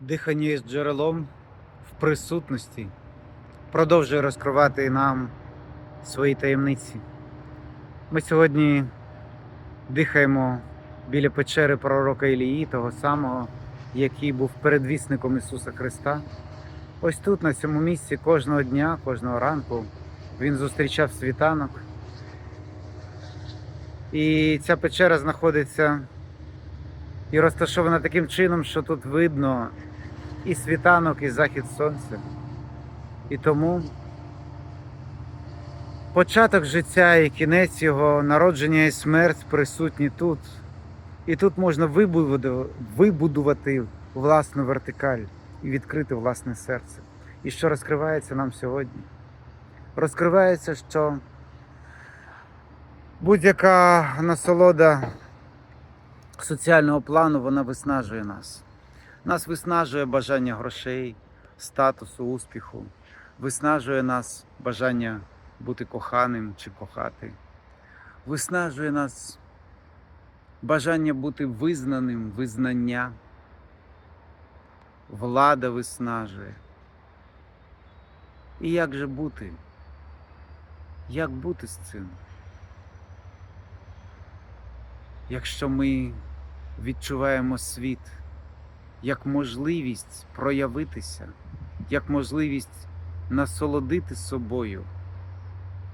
Дихання із джерелом в присутності продовжує розкривати нам свої таємниці. Ми сьогодні дихаємо біля печери пророка Ілії, того самого, який був передвісником Ісуса Христа. Ось тут, на цьому місці, кожного дня, кожного ранку він зустрічав світанок. І ця печера знаходиться і розташована таким чином, що тут видно і світанок, і захід сонця. І тому початок життя і кінець його, народження і смерть присутні тут. І тут можна вибудувати, власну вертикаль і відкрити власне серце. І що розкривається нам сьогодні? Розкривається, що будь-яка насолода соціального плану вона виснажує нас. Нас виснажує бажання грошей, статусу, успіху, виснажує нас бажання бути коханим чи кохати, виснажує нас бажання бути визнаним, визнання, влада виснажує. І як же бути? Як бути з цим? Якщо ми відчуваємо світ як можливість проявитися, як можливість насолодити собою,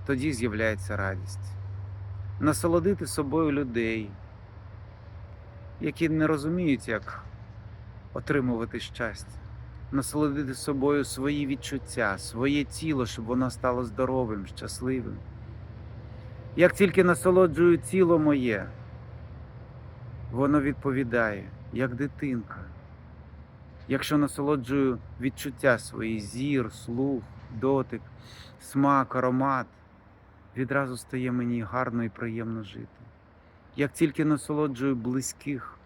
тоді з'являється радість. Насолодити собою людей, які не розуміють, як отримувати щастя, насолодити собою свої відчуття, своє тіло, щоб воно стало здоровим, щасливим. Як тільки насолоджую тіло моє, воно відповідає, як дитинка. Якщо насолоджую відчуття свої, зір, слух, дотик, смак, аромат, відразу стає мені гарно і приємно жити. Як тільки насолоджую близьких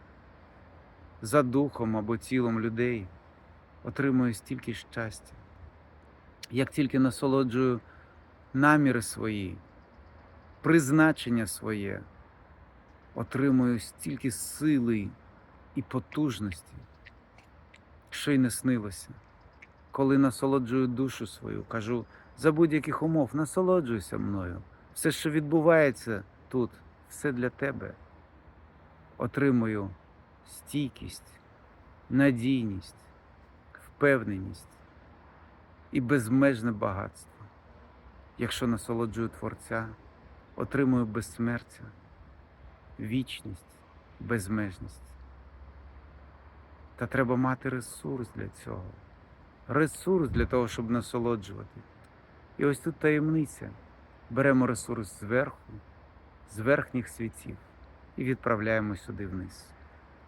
за духом або тілом людей, отримую стільки щастя. Як тільки насолоджую наміри свої, призначення своє, отримую стільки сили і потужності, що й не снилося. Коли насолоджую душу свою, кажу, за будь-яких умов насолоджуйся мною. Все, що відбувається тут, все для тебе. Отримую стійкість, надійність, впевненість і безмежне багатство. Якщо насолоджую Творця, отримую безсмертя, вічність, безмежність. Та треба мати ресурс для цього. Ресурс для того, щоб насолоджувати. І ось тут таємниця. Беремо ресурс зверху, з верхніх світів і відправляємо сюди вниз.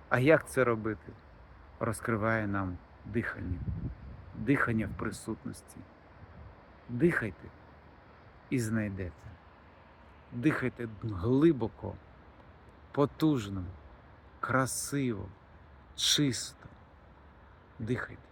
А як це робити? Розкриває нам дихання, дихання в присутності. Дихайте і знайдете. Дихайте глибоко, потужно, красиво, чисто. Дихайте.